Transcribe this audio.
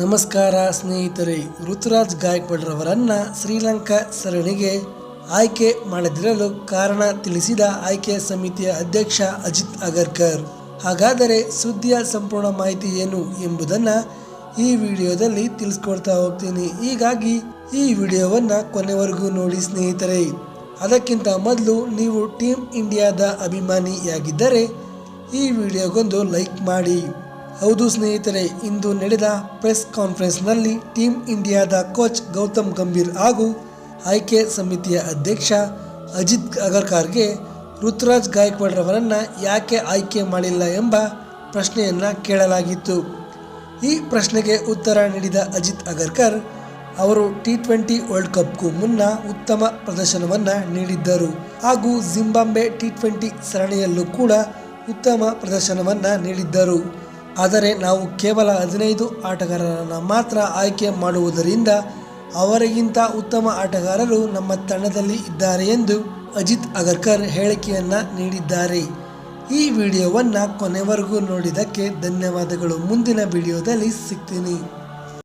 ನಮಸ್ಕಾರ ಸ್ನೇಹಿತರೆ, ಋತುರಾಜ್ ಗಾಯಕ್ವಾಡ್ರವರನ್ನ ಶ್ರೀಲಂಕಾ ಸರಣಿಗೆ ಆಯ್ಕೆ ಮಾಡದಿರಲು ಕಾರಣ ತಿಳಿಸಿದ ಆಯ್ಕೆ ಸಮಿತಿಯ ಅಧ್ಯಕ್ಷ ಅಜಿತ್ ಅಗರ್ಕರ್. ಹಾಗಾದರೆ ಸುದ್ದಿಯ ಸಂಪೂರ್ಣ ಮಾಹಿತಿ ಏನು ಎಂಬುದನ್ನು ಈ ವಿಡಿಯೋದಲ್ಲಿ ತಿಳಿಸ್ಕೊಡ್ತಾ ಹೋಗ್ತೀನಿ. ಹೀಗಾಗಿ ಈ ವಿಡಿಯೋವನ್ನು ಕೊನೆವರೆಗೂ ನೋಡಿ ಸ್ನೇಹಿತರೆ. ಅದಕ್ಕಿಂತ ಮೊದಲು ನೀವು ಟೀಮ್ ಇಂಡಿಯಾದ ಅಭಿಮಾನಿಯಾಗಿದ್ದರೆ ಈ ವಿಡಿಯೋಗೊಂದು ಲೈಕ್ ಮಾಡಿ. ಹೌದು ಸ್ನೇಹಿತರೆ, ಇಂದು ನಡೆದ ಪ್ರೆಸ್ ಕಾನ್ಫರೆನ್ಸ್ನಲ್ಲಿ ಟೀಮ್ ಇಂಡಿಯಾದ ಕೋಚ್ ಗೌತಮ್ ಗಂಭೀರ್ ಹಾಗೂ ಆಯ್ಕೆ ಸಮಿತಿಯ ಅಧ್ಯಕ್ಷ ಅಜಿತ್ ಅಗರ್ಕಾರ್ಗೆ ಋತುರಾಜ್ ಗಾಯಕ್ವಾಡ್ರವರನ್ನು ಯಾಕೆ ಆಯ್ಕೆ ಮಾಡಿಲ್ಲ ಎಂಬ ಪ್ರಶ್ನೆಯನ್ನು ಕೇಳಲಾಗಿತ್ತು. ಈ ಪ್ರಶ್ನೆಗೆ ಉತ್ತರ ನೀಡಿದ ಅಜಿತ್ ಅಗರ್ಕರ್, ಅವರು ಟಿ ಟ್ವೆಂಟಿ ವರ್ಲ್ಡ್ ಕಪ್ಗೂ ಮುನ್ನ ಉತ್ತಮ ಪ್ರದರ್ಶನವನ್ನು ನೀಡಿದ್ದರು ಹಾಗೂ ಜಿಂಬಾಬ್ವೆ ಟಿ ಟ್ವೆಂಟಿ ಸರಣಿಯಲ್ಲೂ ಕೂಡ ಉತ್ತಮ ಪ್ರದರ್ಶನವನ್ನು ನೀಡಿದ್ದರು. ಆದರೆ ನಾವು ಕೇವಲ ಹದಿನೈದು ಆಟಗಾರರನ್ನು ಮಾತ್ರ ಆಯ್ಕೆ ಮಾಡುವುದರಿಂದ ಅವರಿಗಿಂತ ಉತ್ತಮ ಆಟಗಾರರು ನಮ್ಮ ತಂಡದಲ್ಲಿ ಇದ್ದಾರೆ ಎಂದು ಅಜಿತ್ ಅಗರ್ಕರ್ ಹೇಳಿಕೆಯನ್ನು ನೀಡಿದ್ದಾರೆ. ಈ ವಿಡಿಯೋವನ್ನು ಕೊನೆವರೆಗೂ ನೋಡಿದ್ದಕ್ಕೆ ಧನ್ಯವಾದಗಳು. ಮುಂದಿನ ವಿಡಿಯೋದಲ್ಲಿ ಸಿಗ್ತೀನಿ.